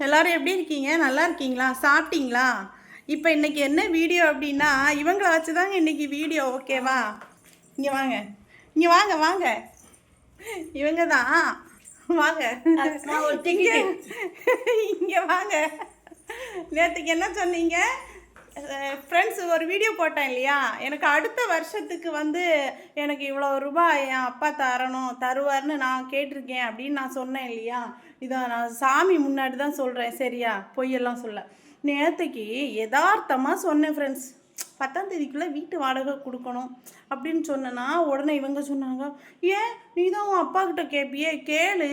எல்லாரும் எப்படி இருக்கீங்க? நல்லா இருக்கீங்களா? சாப்பிட்டீங்களா? இப்போ இன்னைக்கு என்ன வீடியோ அப்படின்னா இவங்கள வச்சு தாங்க இன்னைக்கு வீடியோ ஓகேவா இங்கே வாங்க. இங்கே வாங்க வாங்க. இவங்க தான் வாங்க இங்கே இங்கே வாங்க. நேற்றுக்கு என்ன சொன்னீங்க? ஃப்ரெண்ட்ஸ் ஒரு வீடியோ போட்டேன் இல்லையா? எனக்கு அடுத்த வருஷத்துக்கு வந்து எனக்கு இவ்வளோ ரூபாய் என் அப்பா தரணும் தருவார்னு நான் கேட்டிருக்கேன் அப்படின்னு நான் சொன்னேன் இல்லையா? இதை நான் சாமி முன்னாடி தான் சொல்கிறேன் சரியா? பொய்யெல்லாம் சொல்ல. நேற்றுக்கு யதார்த்தமாக சொன்னேன் ஃப்ரெண்ட்ஸ் பத்தாம் தேதிக்குள்ளே வீட்டு வாடகை கொடுக்கணும் அப்படின்னு சொன்னேன்னா உடனே இவங்க சொன்னாங்க ஏன்? நீ தான் உன் அப்பா கிட்ட கேட்பியே கேளு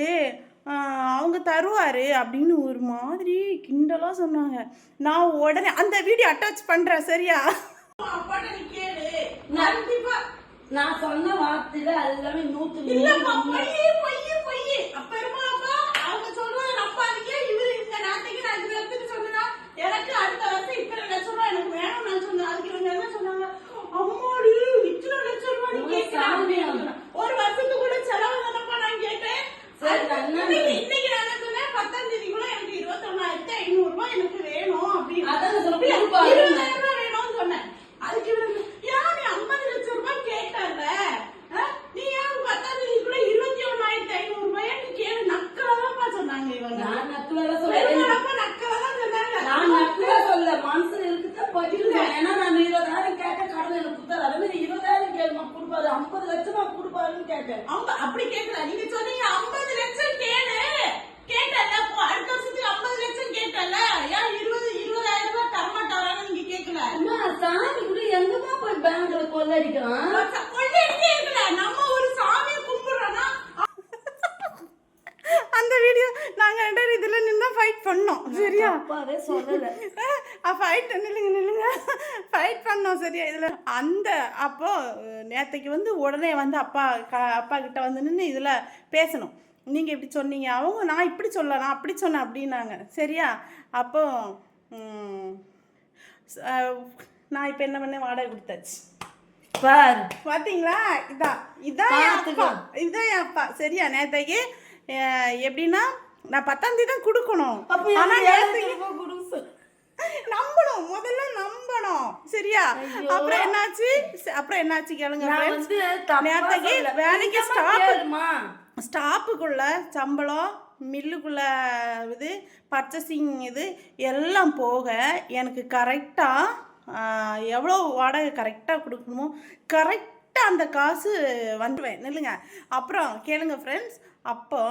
அவங்க தருவாரு. அப்படின்னு ஒரு மாதிரி கிண்டலாக சொன்னாங்க. நான் உடனே அந்த வீடியோ அட்டாச் பண்ணுறேன் சரியா? நான் சொன்ன வார்த்தையில எல்லாமே நூத்து இல்லம்மா பொய் பொய் பொய் அப்ப இருப்பாப்பா அவங்க சொல்றது நம்பாதீங்க இவரு இந்த நாட்டுக்கு நான் இது எடுத்துட்டு சொன்னா எனக்கு அடுத்த வருஷம் இத்தனை லட்சம் ரூபாய் எனக்கு வேணும் நான் சொன்னேன் அதுக்கு இவங்க என்ன சொன்னாங்க அம்மாடி இத்தனை லட்சம் ரூபாய் நீ உங்க கேட்கலாம் சாமி ஒரு வருஷத்துக்கு கூட செலவு தானப்பா நான் கேட்டேன் சரி, நான் என்ன இன்னைக்கு இன்னைக்கு நான் என்ன சொன்னேன் பத்தாம் தேதிக்குள்ள எனக்கு இருபத்தொன்னாயிரத்தி ஐநூறு ரூபாய் எனக்கு வேணும் அப்படின்னு அதான் சொல்ல இல்ல, கொடுப்பாரு. இருபதாயிரம் ரூபாய் வேணும்னு சொன்னேன் அதுக்கு இவரு யார் நீ ஐம்பது லட்சம் ரூபாய் கேட்டல நீ ஏன் பத்தாம் தேதிக்குள்ள இருபத்தி ஒண்ணாயிரத்தி ஐநூறு ரூபாய் நீ கேளு நக்கலதான்ப்பா சொன்னாங்க இவங்க நான் நக்குல சொல்ல பெருமாளப்பா நக்கலதான் சொன்னாங்க நான் நக்குல சொல்ல மனசுல இருக்குத பதிலுதான் ஏன்னா நான் இருபதாயிரம் கேட்ட கடன் எனக்கு கொடுத்தாரு அதே மாதிரி இருபதாயிரம் கேளுமா கொடுப்பாரு ஐம்பது லட்சமா கொடுப்பாருன்னு கேட்டேன் அவங்க அப்படி கேட்கல நீங்க சொன்னீங்க ஐம்பது லட்சம் கேளு கேட்டல அப்போ அடுத்த வருஷத்துக்கு ஐம்பது லட்சம் கேட்டல ஏன் இருபது இருபதாயிரம் ரூபாய் தரமாட்டாரான்னு நீங்க கேட்கல அம்மா சாமி கூட எங்கம்மா போய் பேங்க்ல கொள்ளடிக்கலாம் கொள்ளையடிக்க இருக்கல நம்ம ஒரு சாமியை கும்பிடுறோம்னா அந்த வீடியோ நாங்க ரெண்டு பேரும் இதுல நின்று ஃபைட் பண்ணோம் சரியா அப்பாவே சொல்லல ஃபைட் நில்லுங்க நில்லுங்க பண்ணோம் சரியா? இதுல அந்த அப்போ நேத்தைக்கு வந்து உடனே வந்து அப்பா க- அப்பா கிட்ட வந்து நின்று இதுல பேசணும். நீங்க இப்படி சொன்னீங்க அவங்க நான் இப்படி சொல்ல நான் அப்படி சொன்னேன் அப்படின்னாங்க. சரியா? அப்போ நான் இப்போ என்ன பண்ணேன்? வாடகை கொடுத்தாச்சு. பாரு. பாத்தீங்களா? இதான் இதான் அப்பா. இதான் என் அப்பா. சரியா? நேத்தைக்கு எப்படின்னா நான் பத்தாம் தேதி தான் கொடுக்கணும். அப்ப ஆனா எனக்கு நேத்தைக்கு ஏழாயிரம் ரூபாய் கொடுங்க சொல்லு. நம்பணும். முதல்ல நம்பணும். சரியா. அப்புறம் என்னாச்சு? அப்புறம் என்னாச்சு கேளுங்க சொல்லல. வேலைக்கு ஸ்டாப்? ஸ்டாப்புக்குள்ள சம்பளம் மில்லுக்குள்ள இது பர்ச்சேசிங் இது எல்லாம் போக எனக்கு கரெக்டாக எவ்வளோ வாடகை கரெக்டாக கொடுக்கணுமோ கரெக்டாக அந்த காசு வந்துடுவேன் நில்லுங்க. அப்புறம் கேளுங்க ஃப்ரெண்ட்ஸ் அப்போ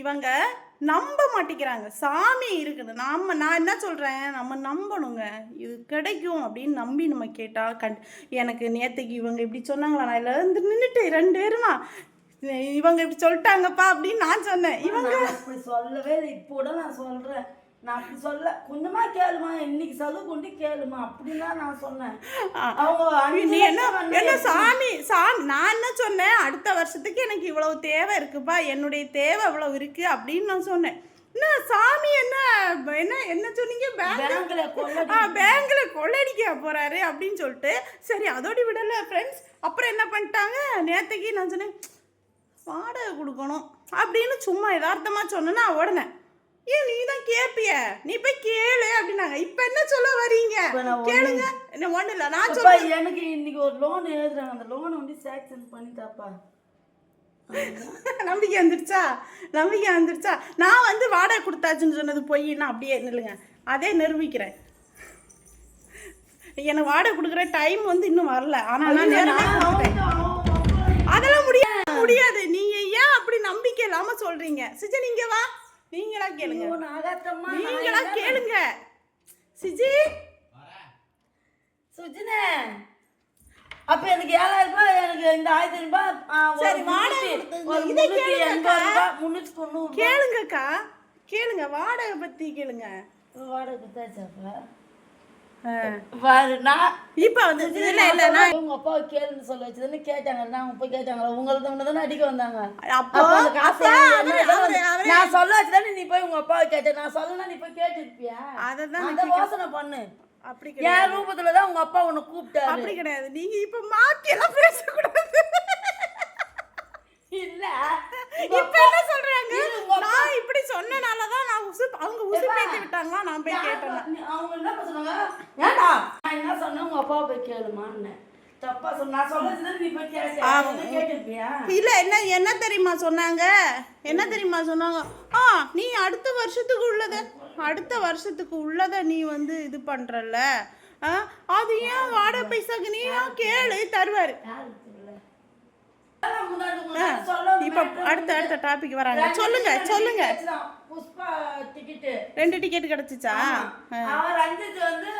இவங்க நம்ப மாட்டேங்கிறாங்க சாமி இருக்குது. நாம் நான் என்ன சொல்கிறேன் நம்ம நம்பணுங்க. இது கிடைக்கும் அப்படின்னு நம்பி நம்ம கேட்டால் கண் எனக்கு நேற்றுக்கு இவங்க இப்படி சொன்னாங்களா? நான் இதில் இருந்து நின்றுட்டு ரெண்டு பேருமா இவங்க இப்படி சொல்லிட்டாங்கப்பா அப்படின்னு நான் சொன்னேன். இவங்க சொல்லவே இல்லை. இப்போ கூட நான் சொல்கிறேன் நான் அப்படி சொல்ல கொஞ்சமா கேளுமா இன்னைக்கு செலவு கொண்டு கேளுமா அப்படின்னு நான் சொன்னேன். அவங்க நீ என்ன சாமி சாமி நான் என்ன சொன்னேன்? அடுத்த வருஷத்துக்கு எனக்கு இவ்வளவு தேவை இருக்குப்பா என்னுடைய தேவை இவ்வளவு இருக்கு அப்படின்னு நான் சொன்னேன். என்ன சாமி என்ன என்ன என்ன சொன்னீங்க? பேங்க் பேங்க்ல பேங்க்ல கொள்ளடிக்க போறாரு அப்படின்னு சொல்லிட்டு சரி அதோட விடல ஃப்ரெண்ட்ஸ் அப்புறம் என்ன பண்ணிட்டாங்க? நேத்தைக்கு நான் சொன்னேன் வாடகை கொடுக்கணும் அப்படின்னு சும்மா யதார்த்தமா சொன்னேன்னா உடனே. ஏன் நீ தான் கேப்பிய? நீ போய் கேளு அப்படின்னாங்க. இப்ப என்ன சொல்ல வரீங்க? நான் கேளுங்க. என்ன ஒண்ணு இல்ல. நான் சொல்ல எனக்கு இன்னைக்கு ஒரு லோன் எழுதுறாங்க. அந்த லோனை வந்து சாங்ஷன் பண்ணிட்டாப்பா. நம்பிக்கை வந்துடுச்சா நம்பிக்கை வந்துடுச்சா நான் வந்து வாடகை கொடுத்தாச்சுன்னு சொன்னது பொய்னா அப்படியே நில்லுங்க. அதே நிரூபிக்கிறேன். எனக்கு வாடகை கொடுக்குற டைம் வந்து இன்னும் வரல. ஆனா நான். அதெல்லாம் முடியாது முடியாது. நீங்க ஏன் அப்படி நம்பிக்கை இல்லாம சொல்றீங்க? சிஜி நீங்க வா. நீங்களா கேளுங்க. நீங்களா கேளுங்க. சிஜி. சுஜினே. அப்ப எனக்கு ஏழாயிரம் ரூபாய் எனக்கு இந்த ஆயிரத்தி ரூபாய் சரி, வாடகை முன்னூத்தி- தொண்ணூறு கேளுங்கக்கா. கேளுங்க வாடகை பத்தி கேளுங்க. வாடகை கொடுத்தாச்சாப்பா ஆ. பாரு நான் இப்ப வந்து இல்ல உங்க அப்பாவை கேளுன்னு சொல்ல வச்சதுன்னு கேட்டாங்க நான் போய் கேட்டாங்களா? உங்களுக்கு தானே அடிக்க வந்தாங்க. அப்போ அந்த காசு நான் சொல்ல வச்சுதானே நீ போய் உங்க அப்பாவை கேட்ட. நான் சொல்லனா நீ போய் கேட்டிருப்பியா? அததான் அந்த யோசனை பண்ணு. அப்படி என் ரூபத்துல தான் உங்க அப்பா உன்னை கூப்பிட்டாரு. அப்படி கிடையாது. நீங்க இப்ப மாத்தி எல்லாம் பேசக்கூடாது. இல்ல. இப்ப என்ன சொல்றாங்க இது உங்க அப்பா- நான் இப்படி சொன்னனாலதான் நான் அவங்க உசுப்பேத்தி விட்டாங்களா? நான் போய் கேட்டேன் அவங்க என்ன சொன்னாங்க? ஏண்டா நான் என்ன சொன்னேன்? உங்க அப்பாவை போய் கேளுமான்னு. தப்பா சொன்ன நான் சொல்றது நீ போய் கேட்ட. என்ன கேட்டிருப்பியா? இல்ல என்ன என்ன தெரியுமா சொன்னாங்க? என்ன தெரியுமா சொன்னாங்க? ஆ நீ அடுத்த வருஷத்துக்கு உள்ளத அடுத்த வருஷத்துக்கு உள்ளத நீ வந்து இது பண்றல்ல. ஆ, அது ஏன் வாடகை பைசாக்கு? நீ கேளு தருவாரு. இப்ப அடுத்த அடுத்த டாபிக் வராங்க. சொல்லுங்க சொல்லுங்க. புஷ்பா டிக்கெட்டு ரெண்டு டிக்கெட் கிடைச்சிச்சா? அவன் ரஞ்சித் வந்து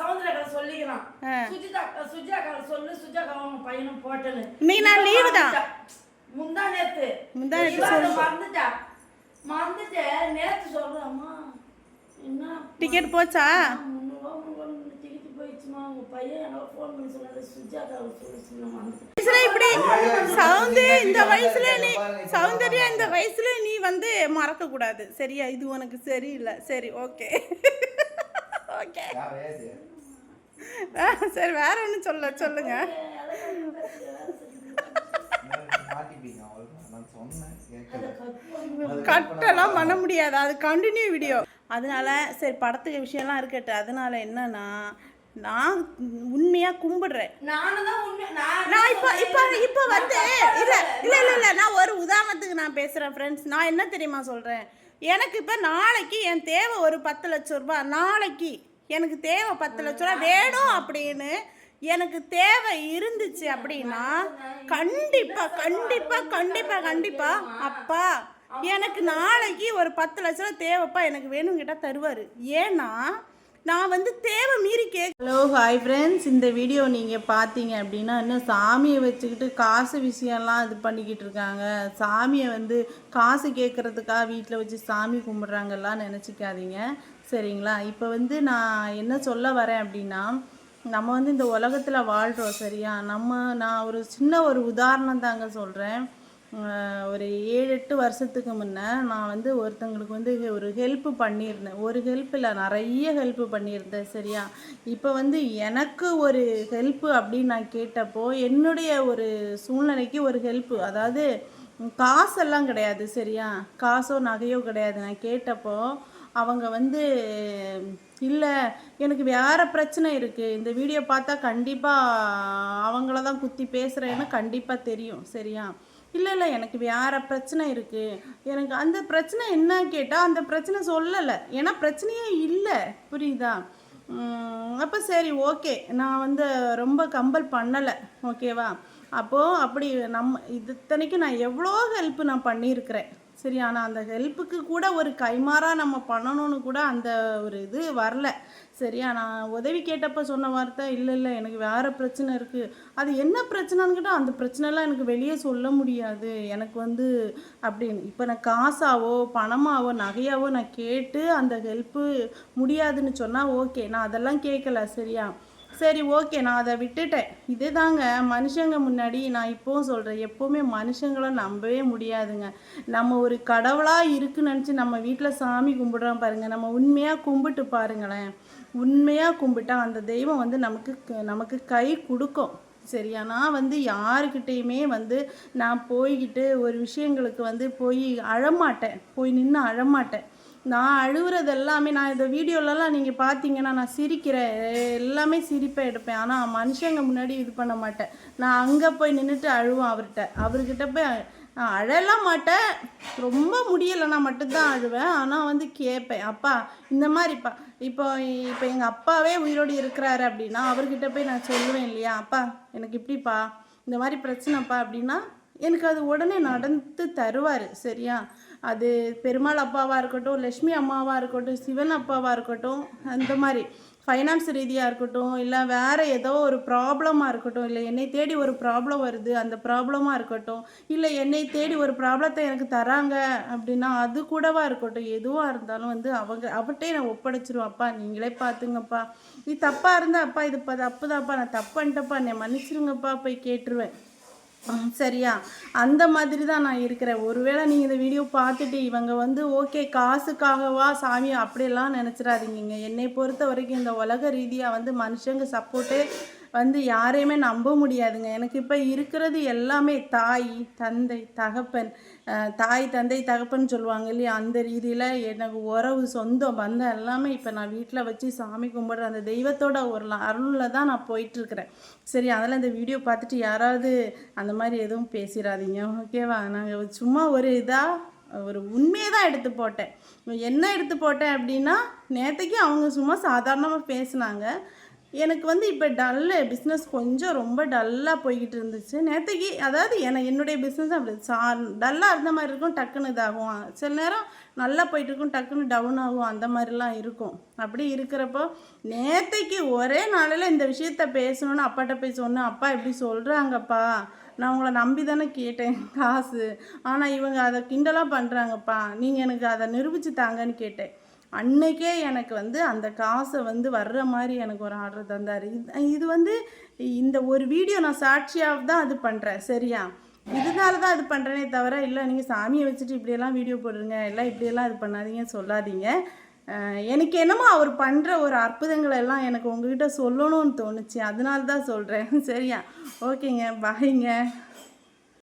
சவுந்தரக்கரை சொல்லிக்கிறான். சுஜிதா சுஜாக்கா சொல்லு சுஜாக்கா அவங்க பையனும் போட்டேன்னு. நீ நான் leave தான். முந்தா நேத்து. முந்தா நேத்து மறந்துட்டா. மறந்துட்டு நேத்து சொல்றேன் அம்மா என்ன? டிக்கெட் போச்சா? சவுந்து இந்த வயசுல நீ சௌந்தர்யா இந்த வயசுல நீ வந்து மறக்க கூடாது சரியா? இது உனக்கு சரியில்லை. சரி ஓகே. ஓகே. சரி வேற ஒன்றும் சொல்ல சொல்லுங்க. கட்டெல்லாம் பண்ண முடியாது. அது கண்டினியூ வீடியோ அதனால சரி படத்துக்கு விஷயம்லாம் இருக்கட்டும். அதனால என்னன்னா நான் உண்மையா கும்பிடுறேன். நான் நான் இப்போ இப்போ இப்போ வந்து இல்லை இல்லை இல்லை இல்லை. நான் ஒரு உதாரணத்துக்கு நான் பேசுகிறேன் ஃப்ரெண்ட்ஸ் நான் என்ன தெரியுமா சொல்கிறேன் எனக்கு இப்போ நாளைக்கு என் தேவை ஒரு பத்து லட்ச ரூபாய் நாளைக்கு எனக்கு தேவை பத்து லட்ச ரூபா வேணும் அப்படின்னு எனக்கு தேவை இருந்துச்சு அப்படின்னா கண்டிப்பாக கண்டிப்பாக கண்டிப்பாக கண்டிப்பாக அப்பா எனக்கு நாளைக்கு ஒரு பத்து லட்ச ரூபா தேவைப்பா எனக்கு வேணும் கேட்டால் தருவார். ஏன்னா நான் வந்து தேவை மீறி கே ஹலோ ஹாய் ஃப்ரெண்ட்ஸ் இந்த வீடியோ நீங்கள் பார்த்தீங்க அப்படின்னா இன்னும் சாமியை வச்சுக்கிட்டு காசு விஷயம்லாம் இது பண்ணிக்கிட்டு இருக்காங்க. சாமியை வந்து காசு கேட்குறதுக்காக வீட்டில் வச்சு சாமி கும்பிட்றாங்கலாம் நினச்சிக்காதீங்க. சரிங்களா? இப்போ வந்து நான் என்ன சொல்ல வரேன் அப்படின்னா நம்ம வந்து இந்த உலகத்தில் வாழ்கிறோம் சரியா? நம்ம நான் ஒரு சின்ன ஒரு உதாரணம் தாங்க சொல்கிறேன் ஒரு ஏழு எட்டு வருஷத்துக்கு முன்னே நான் வந்து ஒருத்தங்களுக்கு வந்து ஒரு ஹெல்ப்பு பண்ணியிருந்தேன். ஒரு ஹெல்ப்பில் நிறைய ஹெல்ப்பு பண்ணியிருந்தேன் சரியா? இப்போ வந்து எனக்கு ஒரு ஹெல்ப்பு அப்படின்னு நான் கேட்டப்போ என்னுடைய ஒரு சூழ்நிலைக்கு ஒரு ஹெல்ப்பு அதாவது காசெல்லாம் கிடையாது சரியா? காசோ நகையோ கிடையாது. நான் கேட்டப்போ அவங்க வந்து இல்லை எனக்கு வேறு பிரச்சனை இருக்குது இந்த வீடியோ பார்த்தா கண்டிப்பாக அவங்கள தான் குத்தி பேசுகிறேன்னு கண்டிப்பாக தெரியும் சரியா? இல்லை இல்லை எனக்கு வேறு பிரச்சனை இருக்குது எனக்கு அந்த பிரச்சனை என்ன கேட்டால் அந்த பிரச்சனை சொல்லலை. ஏன்னா பிரச்சனையே இல்லை. புரியுதா? அப்போ சரி ஓகே. நான் வந்து ரொம்ப கம்பல் பண்ணலை. ஓகேவா? அப்போது அப்படி நம்ம இத்தனைக்கும் நான் எவ்வளோ ஹெல்ப் நான் பண்ணியிருக்கிறேன். சரி ஆனால் அந்த ஹெல்ப்புக்கு கூட ஒரு கைமாறாக நம்ம பண்ணணும்னு கூட அந்த ஒரு இது வரல. சரியா நான் உதவி கேட்டப்ப சொன்ன வார்த்தை இல்லை இல்லை எனக்கு வேறு பிரச்சனை இருக்குது அது என்ன பிரச்சனைன்னு கேட்டால் அந்த பிரச்சனைலாம் எனக்கு வெளியே சொல்ல முடியாது. எனக்கு வந்து அப்படின்னு. இப்போ நான் காசாவோ பணமாவோ நகையாவோ நான் கேட்டு அந்த ஹெல்ப்பு முடியாதுன்னு சொன்னால் ஓகே. நான் அதெல்லாம் கேட்கல சரியா? சரி ஓகே நான் அதை விட்டுட்டேன். இதுதாங்க மனுஷங்க முன்னாடி நான் இப்போவும் சொல்கிறேன் எப்போவுமே மனுஷங்களை நம்பவே முடியாதுங்க. நம்ம ஒரு கடவுளாக இருக்குன்னு நினச்சி நம்ம வீட்டில் சாமி கும்பிட்றோம் பாருங்கள் நம்ம உண்மையாக கும்பிட்டு பாருங்களேன். உண்மையாக கும்பிட்டா அந்த தெய்வம் வந்து நமக்கு க- நமக்கு கை கொடுக்கும். சரியா? நான் வந்து யாருக்கிட்டேயுமே வந்து நான் போய்கிட்டு ஒரு விஷயங்களுக்கு வந்து போய் அழமாட்டேன். போய் நின்று அழமாட்டேன். நான் அழுகுறது எல்லாமே நான் இந்த வீடியோலலாம் நீங்கள் பார்த்தீங்கன்னா நான் சிரிக்கிறேன். எல்லாமே சிரிப்பை எடுப்பேன். ஆனால் மனுஷங்க முன்னாடி இது பண்ண மாட்டேன். நான் அங்கே போய் நின்றுட்டு அழுவேன் அவர்கிட்ட. அவர்கிட்ட போய் நான் அழலாம் மாட்டேன். ரொம்ப முடியலைன்னா மட்டும்தான் அழுவேன். ஆனால் வந்து கேட்பேன். அப்பா இந்த மாதிரிப்பா இப்போ இப்போ எங்கள் அப்பாவே உயிரோடு இருக்கிறாரு அப்படின்னா அவர்கிட்ட போய் நான் சொல்லுவேன் இல்லையா? அப்பா எனக்கு இப்படிப்பா இந்த மாதிரி பிரச்சனைப்பா அப்படின்னா எனக்கு அது உடனே நடந்து தருவார். சரியா? அது பெருமாள் அப்பாவாக இருக்கட்டும் லக்ஷ்மி அம்மாவாக இருக்கட்டும் சிவன் அப்பாவாக இருக்கட்டும் அந்த மாதிரி ஃபைனான்ஸ் ரீதியாக இருக்கட்டும் இல்லை வேறு ஏதோ ஒரு ப்ராப்ளமாக இருக்கட்டும் இல்லை என்னை தேடி ஒரு ப்ராப்ளம் வருது அந்த ப்ராப்ளமாக இருக்கட்டும் இல்லை என்னை தேடி ஒரு ப்ராப்ளத்தை எனக்கு தராங்க அப்படின்னா அது கூடவா இருக்கட்டும் எதுவாக இருந்தாலும் வந்து அவங்க அவட்டே நான் ஒப்படைச்சிருவேன். அப்பா நீங்களே பார்த்துங்கப்பா. இது தப்பாக இருந்தால் அப்பா இது இப்போ தப்பு தான்ப்பா நான் தப்பு பண்ணிட்டப்பா என்னை மன்னிச்சிருங்கப்பா போய் கேட்டுருவேன். சரியா. அந்த மாதிரி தான் நான் இருக்கிறேன். ஒருவேளை நீங்கள் இந்த வீடியோ பார்த்துட்டு இவங்க வந்து ஓகே காசுக்காகவா சாமி? அப்படியெல்லாம் நினச்சிடாதீங்க. என்னை பொறுத்த வரைக்கும் இந்த உலக ரீதியாக வந்து மனுஷங்க சப்போர்ட்டே வந்து யாரையுமே நம்ப முடியாதுங்க. எனக்கு இப்போ இருக்கிறது எல்லாமே தாய் தந்தை தகப்பன். தாய் தந்தை தகப்பன் சொல்லுவாங்க இல்லையா? அந்த ரீதியில் எனக்கு உறவு சொந்தம் பந்தம் எல்லாமே இப்போ நான் வீட்டில் வச்சு சாமி கும்பிட்ற அந்த தெய்வத்தோட ஒரு அருளில் தான் நான் போயிட்டுருக்கிறேன். சரி அதில் இந்த வீடியோ பார்த்துட்டு யாராவது அந்த மாதிரி எதுவும் பேசிடாதீங்க ஓகேவா? நாங்கள் சும்மா ஒரு இதாக ஒரு உண்மையை தான் எடுத்து போட்டேன். என்ன எடுத்து போட்டேன் அப்படின்னா நேற்றுக்கு அவங்க சும்மா சாதாரணமாக பேசுனாங்க. எனக்கு வந்து இப்போ டல்லு பிஸ்னஸ் கொஞ்சம் ரொம்ப டல்லாக போய்கிட்டு இருந்துச்சு. நேற்றுக்கு அதாவது என என்னுடைய பிஸ்னஸ் அப்படி சா டல்லாக இருந்த மாதிரி இருக்கும் டக்குன்னு இதாகும். சில நேரம் நல்லா போயிட்டு இருக்கும் டக்குன்னு டவுன் ஆகும் அந்த மாதிரிலாம் இருக்கும். அப்படி இருக்கிறப்போ நேற்றுக்கு ஒரே நாளில் இந்த விஷயத்த பேசணும்னு அப்பாட்ட போய் சொன்னேன். அப்பா இப்படி சொல்கிறாங்கப்பா நான் உங்களை நம்பி தானே கேட்டேன் காசு. ஆனால் இவங்க அதை கிண்டலாக பண்ணுறாங்கப்பா நீங்கள் எனக்கு அதை நிரூபித்து தாங்கன்னு கேட்டேன். அன்னைக்கே எனக்கு வந்து அந்த காசை வந்து வர்ற மாதிரி எனக்கு ஒரு ஆர்டர் தந்தார். இது வந்து இந்த ஒரு வீடியோ நான் சாட்சியாக தான் அது பண்ணுறேன் சரியா? இதனால தான் அது பண்ணுறேனே தவிர இல்லை நீங்கள் சாமியை வச்சுட்டு இப்படியெல்லாம் வீடியோ போடுறீங்க எல்லாம் இப்படியெல்லாம் இது பண்ணாதீங்க சொல்லாதீங்க. எனக்கு என்னமோ அவர் பண்ணுற ஒரு அற்புதங்களை எல்லாம் எனக்கு உங்ககிட்ட சொல்லணும்னு தோணுச்சு. அதனால தான் சொல்கிறேன் சரியா? ஓகேங்க பாய்ங்க.